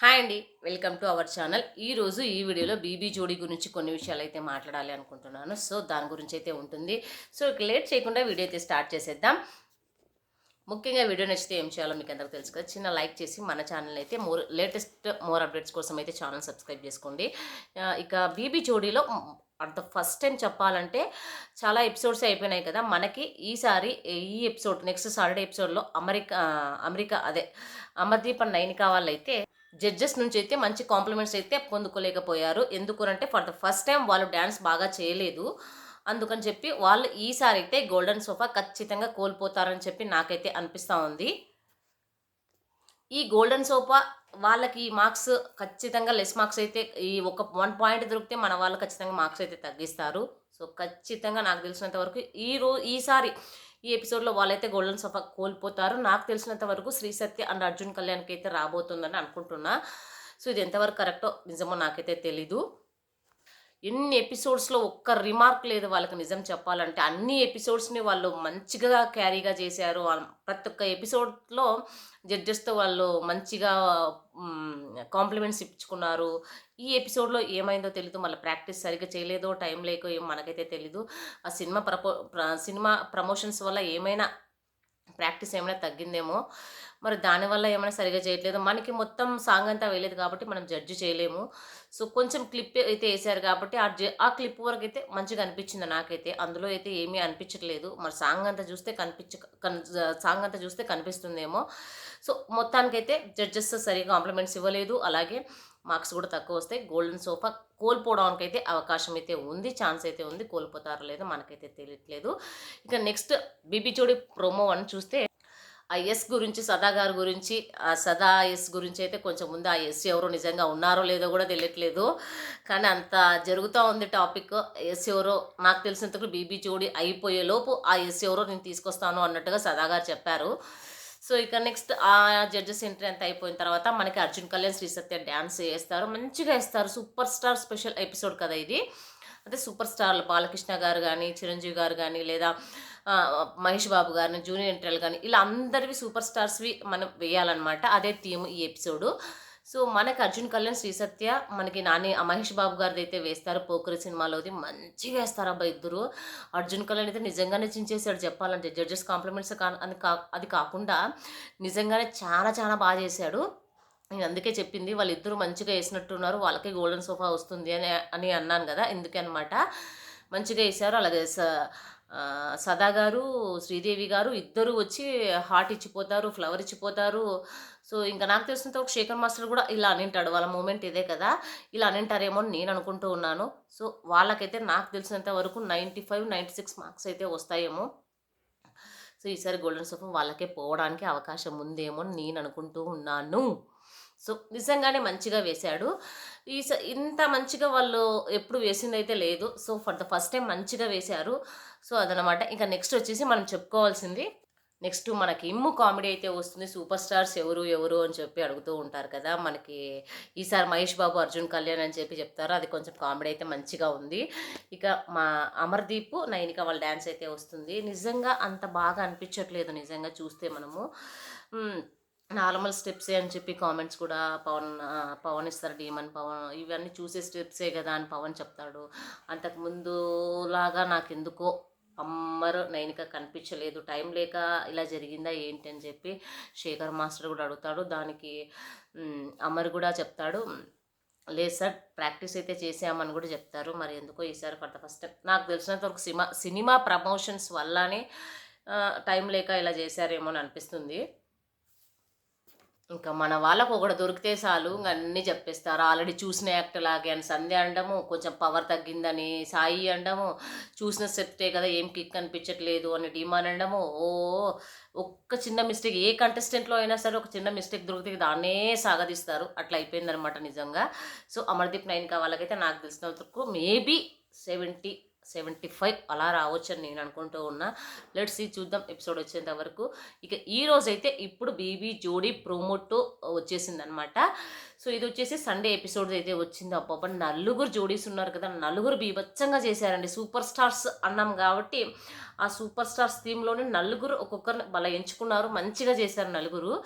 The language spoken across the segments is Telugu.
హాయ్ అండి వెల్కమ్ టు అవర్ ఛానల్. ఈ రోజు ఈ వీడియోలో బీబీ జోడీ గురించి కొన్ని విషయాలు అయితే మాట్లాడాలి అనుకుంటున్నాను. సో దాని గురించి అయితే ఉంటుంది. సో లేట్ చేయకుండా వీడియో అయితే స్టార్ట్ చేసేద్దాం. ముఖ్యంగా వీడియో నచ్చితే ఏం చేయాలో మీకు అందరికీ తెలుసు కదా. చిన్న లైక్ చేసి మన ఛానల్ అయితే మోర్ లేటెస్ట్ మోర్ అప్డేట్స్ కోసం అయితే ఛానల్ సబ్స్క్రైబ్ చేసుకోండి. ఇక బీబీ జోడీలో అట్ ద ఫస్ట్ టైం చెప్పాలంటే చాలా ఎపిసోడ్స్ అయిపోయినాయి కదా. మనకి ఈసారి ఈ ఎపిసోడ్ నెక్స్ట్ సాటర్డే ఎపిసోడ్లో అమెరికా అమెరికా అదే అమర్దీప్ అండ్ నైనికా వాళ్ళైతే జడ్జెస్ నుంచి అయితే మంచి కాంప్లిమెంట్స్ అయితే పొందుకోలేకపోయారు. ఎందుకంటే ఫర్ ద ఫస్ట్ టైం వాళ్ళు డ్యాన్స్ బాగా చేయలేదు. అందుకని చెప్పి వాళ్ళు ఈసారి అయితే గోల్డెన్ సోఫా ఖచ్చితంగా కోల్పోతారని చెప్పి నాకైతే అనిపిస్తూ ఉంది. ఈ గోల్డెన్ సోఫా వాళ్ళకి మార్క్స్ ఖచ్చితంగా లెస్ మార్క్స్ అయితే ఈ ఒక వన్ పాయింట్ దొరికితే మన వాళ్ళు ఖచ్చితంగా మార్క్స్ అయితే తగ్గిస్తారు. సో ఖచ్చితంగా నాకు తెలిసినంత వరకు ఈ రో ఈసారి ఈ ఎపిసోడ్లో వాళ్ళైతే గోల్డెన్ సోఫా కోల్పోతారు. నాకు తెలిసినంత వరకు శ్రీ సత్య అండ్ అర్జున్ కళ్యాణ్కి అయితే రాబోతుందని అనుకుంటున్నా. సో ఇది ఎంతవరకు కరెక్టో నిజమో నాకైతే తెలీదు. ఎన్ని ఎపిసోడ్స్లో ఒక్క రిమార్క్ లేదు వాళ్ళకి నిజం చెప్పాలంటే. అన్ని ఎపిసోడ్స్ని వాళ్ళు మంచిగా క్యారీగా చేశారు. వాళ్ళ- ప్రతి ఒక్క ఎపిసోడ్లో జడ్జెస్తో వాళ్ళు మంచిగా కాంప్లిమెంట్స్ ఇప్పించుకున్నారు. ఈ ఎపిసోడ్లో ఏమైందో తెలీదు. మళ్ళీ ప్రాక్టీస్ సరిగ్గా చేయలేదో టైం లేకో ఏం మనకైతే తెలీదు. ఆ సినిమా ప్రపో సినిమా ప్రమోషన్స్ వల్ల ఏమైనా ప్రాక్టీస్ ఏమైనా తగ్గిందేమో. మరి దానివల్ల ఏమైనా సరిగా చేయట్లేదు. మనకి మొత్తం సాంగ్ అంతా వేయలేదు కాబట్టి మనం జడ్జి చేయలేము. సో కొంచెం క్లిప్ అయితే వేసారు కాబట్టి ఆ జ ఆ క్లిప్ వరకు అయితే మంచిగా అనిపించింది నాకైతే. అందులో అయితే ఏమీ అనిపించట్లేదు. మరి సాంగ్ అంతా చూస్తే కనిపించ కన్ సాంగ్ అంతా చూస్తే కనిపిస్తుందేమో. సో మొత్తానికైతే జడ్జెస్ సరిగా కాంప్లిమెంట్స్ ఇవ్వలేదు. అలాగే మార్క్స్ కూడా తక్కువ వస్తాయి. గోల్డెన్ సోఫా కోల్పోవడానికి అయితే అవకాశం అయితే ఉంది. ఛాన్స్ అయితే ఉంది. కోల్పోతారో లేదో మనకైతే తెలియట్లేదు. ఇక నెక్స్ట్ బీబీ జోడి ప్రోమో అని చూస్తే ఆ ఎస్ గురించి సదా గారి గురించి ఆ సదా ఎస్ గురించి అయితే కొంచెం ముందు ఆ ఎస్ ఎవరో నిజంగా ఉన్నారో లేదో కూడా తెలియట్లేదు. కానీ అంత జరుగుతూ ఉంది టాపిక్. ఎస్ ఎవరో నాకు తెలిసినంతకు బీబీ జోడి అయిపోయే లోపు ఆ ఎస్ ఎవరో నేను తీసుకొస్తాను అన్నట్టుగా సదా గారు చెప్పారు. సో ఇక నెక్స్ట్ ఆ జడ్జెస్ ఎంట్రీ అంతా అయిపోయిన తర్వాత మనకి అర్జున్ కళ్యాణ్ శ్రీ సత్య డ్యాన్స్ వేస్తారు. మంచిగా వేస్తారు. సూపర్ స్టార్ స్పెషల్ ఎపిసోడ్ కదా ఇది. అంటే సూపర్ స్టార్లు. బాలకృష్ణ గారు కానీ చిరంజీవి గారు కానీ లేదా మహేష్ బాబు గారిని జూనియర్ ఎన్టీఆర్ కానీ ఇలా అందరివి సూపర్ స్టార్స్వి మనం వేయాలన్నమాట. అదే థీమ్ ఈ ఎపిసోడు. సో మనకి అర్జున్ కళ్యాణ్ శ్రీ సత్య మనకి నాని మహేష్ బాబు గారిది అయితే వేస్తారు పోకరి సినిమాలోది మంచిగా వేస్తారు అబ్బా ఇద్దరు. అర్జున్ కళ్యాణ్ అయితే నిజంగానే చించేశాడు చెప్పాలంటే. జడ్జెస్ కాంప్లిమెంట్స్ కా అది కా అది కాకుండా నిజంగానే చాలా చాలా బాగా చేశాడు. నేను అందుకే చెప్పింది వాళ్ళిద్దరూ మంచిగా వేసినట్టున్నారు వాళ్ళకి గోల్డెన్ సోఫా వస్తుంది అని అని అన్నాను కదా ఎందుకే అనమాట మంచిగా వేశారు. అలాగే సదా గారు శ్రీదేవి గారు ఇద్దరు వచ్చి హార్ట్ ఇచ్చిపోతారు ఫ్లవర్ ఇచ్చిపోతారు. సో ఇంకా నాకు తెలిసినంత ఒక శేఖర్ మాస్టర్ కూడా ఇలా అనింటాడు వాళ్ళ మూమెంట్ ఇదే కదా ఇలా అనింటారేమో అని నేను అనుకుంటూ ఉన్నాను. సో వాళ్ళకైతే నాకు తెలిసినంత వరకు ninety five ninety six marks అయితే వస్తాయేమో. సో ఈసారి గోల్డెన్ సోఫా వాళ్ళకే పోవడానికి అవకాశం ఉందేమో అని నేను అనుకుంటూ ఉన్నాను. సో నిజంగానే మంచిగా వేశాడు. ఈ స- ఇంత మంచిగా వాళ్ళు ఎప్పుడు వేసింది అయితే లేదు. So for the first time మంచిగా వేశారు. సో అదనమాట ఇంకా నెక్స్ట్ వచ్చేసి మనం చెప్పుకోవాల్సింది నెక్స్ట్ మనకి ఇమ్ము కామెడీ అయితే వస్తుంది. సూపర్ స్టార్స్ ఎవరు ఎవరు అని చెప్పి అడుగుతూ ఉంటారు కదా. మనకి ఈసారి మహేష్ బాబు అర్జున్ కళ్యాణ్ అని చెప్పి చెప్తారు. అది కొంచెం కామెడీ అయితే మంచిగా ఉంది. ఇక మా అమర్దీప్ నైనిక వాళ్ళ డ్యాన్స్ అయితే వస్తుంది. నిజంగా అంత బాగా అనిపించట్లేదు నిజంగా చూస్తే మనము. నార్మల్ స్టెప్సే అని చెప్పి కామెంట్స్ కూడా పవన్ పవన్ ఇస్తారు డీమన్ పవన్. ఇవన్నీ చూసే స్టెప్సే కదా అని పవన్ చెప్తాడు. అంతకుముందు లాగా నాకు ఎందుకో అమ్మరు నైనిక కనిపించలేదు. టైం లేక ఇలా జరిగిందా ఏంటి అని చెప్పి శేఖర్ మాస్టర్ కూడా అడుగుతాడు. దానికి మ్, అమర్ కూడా చెప్తాడు. లేదు సార్ ప్రాక్టీస్ అయితే చేసామని కూడా చెప్తారు. మరి ఎందుకో ఈసారి ఫర్ ద ఫస్ట్ టైం నాకు తెలిసినంత వరకు సినిమా సినిమా ప్రమోషన్స్ వల్లనే టైం లేక ఇలా చేశారేమో అని అనిపిస్తుంది. ఇంకా మన వాళ్ళకు ఒకటి దొరికితే చాలు ఇంక అన్నీ చెప్పేస్తారు. ఆల్రెడీ చూసిన యాక్ట్ లాగే అని సంధ్య అనడము కొంచెం పవర్ తగ్గిందని సాయి అనడము చూసిన సెప్టే కదా ఏం కిక్ అనిపించట్లేదు అని డిమాండ్ అనడము ఓ ఒక్క చిన్న మిస్టేక్ ఏ కంటెస్టెంట్లో అయినా సరే ఒక చిన్న మిస్టేక్ దొరికితే దాన్నే సాగదీస్తారు. అట్లా అయిపోయిందనమాట నిజంగా. సో అమర్దీప్ నైన్ వాళ్ళకైతే నాకు తెలిసిన వరకు మేబీ సెవెంటీ సెవెంటీ ఫైవ్ అలా రావచ్చు అని నేను అనుకుంటూ ఉన్నా. లెట్స్ సీ చూద్దాం ఎపిసోడ్ వచ్చేంత వరకు. ఇక ఈ రోజైతే ఇప్పుడు బీబీ జోడీ ప్రోమోటో వచ్చేసింది అనమాట సో ఇది వచ్చేసి సండే ఎపిసోడ్ అయితే వచ్చింది. అబ్బాబా నలుగురు జోడీస్ ఉన్నారు కదా. నలుగురు బీభత్సంగా చేశారండి. సూపర్ స్టార్స్ అన్నాం కాబట్టి ఆ సూపర్ స్టార్స్ థీమ్లోనే నలుగురు ఒక్కొక్కరిని వాళ్ళ ఎంచుకున్నారు. మంచిగా చేశారు నలుగురు.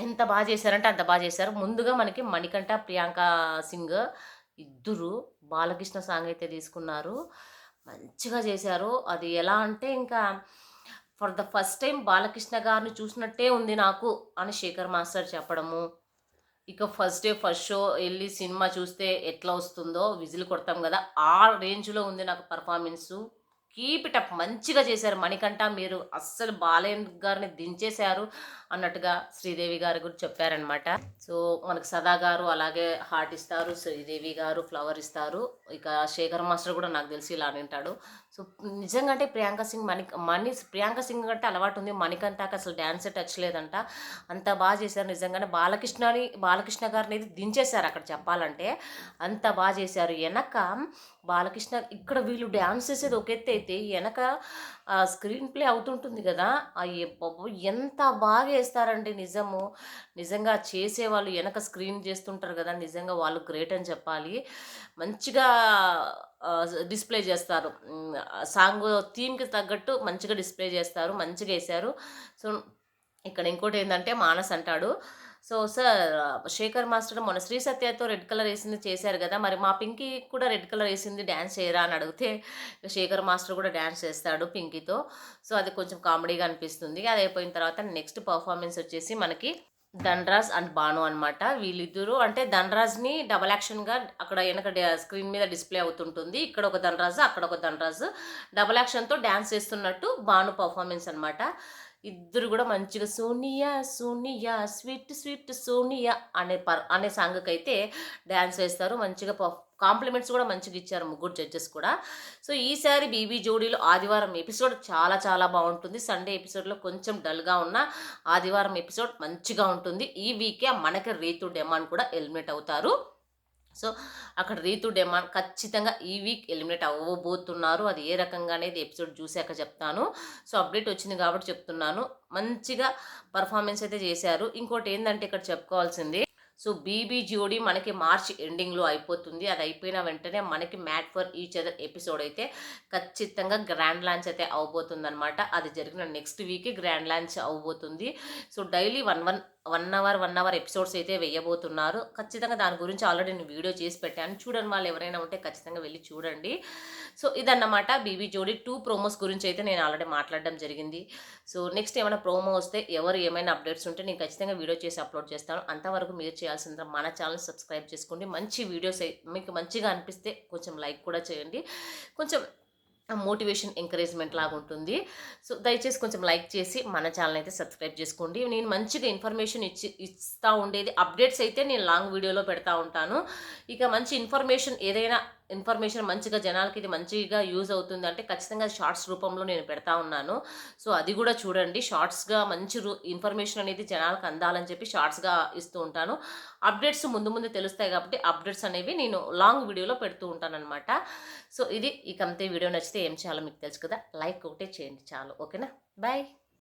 ఎంత బాగా చేశారంటే అంత బాగా చేశారు. ముందుగా మనకి మణికంఠ ప్రియాంక సింగ్ ఇద్దరు బాలకృష్ణ సాంగ్ అయితే తీసుకున్నారు. మంచిగా చేశారు. అది ఎలా అంటే ఇంకా for the first time Balakrishna గారిని చూసినట్టే ఉంది నాకు అని శేఖర్ మాస్టర్ చెప్పడము. ఇక ఫస్ట్ డే ఫస్ట్ షో వెళ్ళి సినిమా చూస్తే ఎట్లా వస్తుందో విజిల్ కొడతాం కదా ఆ రేంజ్లో ఉంది నాకు పర్ఫార్మెన్సు కీప్ ఇట్ అప్. మంచిగా చేశారు. మణికంఠ మీరు అస్సలు బాలయ్య గారిని దించేశారు అన్నట్టుగా శ్రీదేవి గారు కూడా చెప్పారనమాట సో మనకు సదా గారు అలాగే హార్ట్ ఇస్తారు. శ్రీదేవి గారు ఫ్లవర్ ఇస్తారు. ఇక శేఖర్ మాస్టర్ కూడా నాకు తెలిసి ఇలా వింటాడు సో నిజంగా అంటే ప్రియాంక సింగ్ మణి మణి ప్రియాంక సింగ్ అంటే అలవాటు ఉంది. మణికంఠకి అసలు డ్యాన్స్ టచ్ లేదంట. అంత బాగా చేశారు. నిజంగానే బాలకృష్ణని బాలకృష్ణ గారిని దించేశారు అక్కడ చెప్పాలంటే. అంత బాగా చేశారు. వెనక బాలకృష్ణ ఇక్కడ వీళ్ళు డ్యాన్స్ చేసేది ఒక ఎత్తే అయితే వెనక స్క్రీన్ ప్లే అవుతుంటుంది కదా! అయ్యే బాబు ఎంత బాగా వేస్తారండి నిజము. నిజంగా చేసేవాళ్ళు వెనక స్క్రీన్ చేస్తుంటారు కదా! నిజంగా వాళ్ళు గ్రేట్ అని చెప్పాలి. మంచిగా డిస్ప్లే చేస్తారు. సాంగ్ థీమ్కి తగ్గట్టు మంచిగా డిస్ప్లే చేస్తారు. మంచిగా వేశారు సో ఇక్కడ ఇంకోటి ఏంటంటే మానస్ అంటాడు. సో సార్ శేఖర్ మాస్టర్ మొన్న శ్రీ సత్యతో రెడ్ కలర్ వేసింది చేశారు కదా మరి మా పింకీ కూడా రెడ్ కలర్ వేసింది డ్యాన్స్ చేయరా అని అడిగితే శేఖర్ మాస్టర్ కూడా డ్యాన్స్ చేస్తాడు పింకీతో. సో అది కొంచెం కామెడీగా అనిపిస్తుంది. అది అయిపోయిన తర్వాత నెక్స్ట్ పర్ఫార్మెన్స్ వచ్చేసి మనకి ధనరాజ్ అండ్ బాను అనమాట వీళ్ళిద్దరూ అంటే ధనరాజ్ని డబల్ యాక్షన్గా అక్కడ వెనక స్క్రీన్ మీద డిస్ప్లే అవుతుంటుంది. ఇక్కడ ఒక ధనరాజు అక్కడ ఒక ధనరాజు. డబల్ యాక్షన్తో డ్యాన్స్ చేస్తున్నట్టు బాను పర్ఫార్మెన్స్ అనమాట ఇద్దరు కూడా మంచిగా సోనియా సోనియా స్వీట్ స్వీట్ సోనియా అనే పర్ అనే సాంగ్కి అయితే డ్యాన్స్ వేస్తారు. మంచిగా కాంప్లిమెంట్స్ కూడా మంచిగా ఇచ్చారు ముగ్గురు జడ్జెస్ కూడా. సో ఈసారి బీబీ జోడీలో ఆదివారం ఎపిసోడ్ చాలా చాలా బాగుంటుంది. సండే ఎపిసోడ్లో కొంచెం డల్గా ఉన్న ఆదివారం ఎపిసోడ్ మంచిగా ఉంటుంది. ఈ వీకే మనకి రీతు డెమాన్ కూడా ఎలిమినేట్ అవుతారు. సో అక్కడ రీతు డెమాన్ ఖచ్చితంగా ఈ వీక్ ఎలిమినేట్ అవ్వబోతున్నారు. అది ఏ రకంగా అనేది ఎపిసోడ్ చూశాక చెప్తాను. సో అప్డేట్ వచ్చింది కాబట్టి చెప్తున్నాను. మంచిగా పర్ఫార్మెన్స్ అయితే చేశారు. ఇంకోటి ఏంటంటే ఇక్కడ చెప్పుకోవాల్సింది. సో బీబీ జోడీ మనకి మార్చ్ ఎండింగ్లో అయిపోతుంది. అది అయిపోయిన వెంటనే మనకి made for each other episode అయితే ఖచ్చితంగా గ్రాండ్ లాంచ్ అయితే అవబోతుంది అనమాట అది జరిగిన నెక్స్ట్ వీకే గ్రాండ్ లాంచ్ అవబోతుంది so daily one one one hour one hour episodes అయితే వేయబోతున్నారు. ఖచ్చితంగా దాని గురించి ఆల్రెడీ నేను వీడియో చేసి పెట్టాను. చూడండి వాళ్ళు ఎవరైనా ఉంటే ఖచ్చితంగా వెళ్ళి చూడండి. సో ఇదన్నమాట బీబీ జోడీ టూ ప్రోమోస్ గురించి అయితే నేను ఆల్రెడీ మాట్లాడడం జరిగింది. సో నెక్స్ట్ ఏమైనా ప్రోమో వస్తే ఎవరు ఏమైనా అప్డేట్స్ ఉంటే నేను ఖచ్చితంగా వీడియో చేసి అప్లోడ్ చేస్తాను. అంతవరకు మీరు చేయాల్సింది మన ఛానల్ సబ్స్క్రైబ్ చేసుకోండి. మంచి వీడియోస్ మీకు మంచిగా అనిపిస్తే కొంచెం లైక్ కూడా చేయండి. కొంచెం మోటివేషన్ ఎంకరేజ్మెంట్ లాగా ఉంటుంది. సో దయచేసి కొంచెం లైక్ చేసి మన ఛానల్ అయితే సబ్స్క్రైబ్ చేసుకోండి. నేను మంచిగా ఇన్ఫర్మేషన్ ఇచ్చి ఇస్తూ ఉండేది. అప్డేట్స్ అయితే నేను లాంగ్ వీడియోలో పెడతా ఉంటాను. ఇక మంచి ఇన్ఫర్మేషన్ ఏదైనా ఇన్ఫర్మేషన్ మంచిగా జనాలకి ఇది మంచిగా యూజ్ అవుతుంది అంటే ఖచ్చితంగా షార్ట్స్ రూపంలో నేను పెడతా ఉన్నాను. సో అది కూడా చూడండి. షార్ట్స్గా మంచి ఇన్ఫర్మేషన్ అనేది జనాలకు అందాలని చెప్పి షార్ట్స్గా ఇస్తూ ఉంటాను. అప్డేట్స్ ముందు ముందు తెలుస్తాయి కాబట్టి అప్డేట్స్ అనేవి నేను లాంగ్ వీడియోలో పెడుతూ ఉంటాను అనమాట సో ఇది ఇక అంతే. వీడియో నచ్చితే ఏం చేయాలో మీకు తెలుసు కదా. లైక్ ఒకటే చేయండి చాలు. ఓకేనా? బాయ్.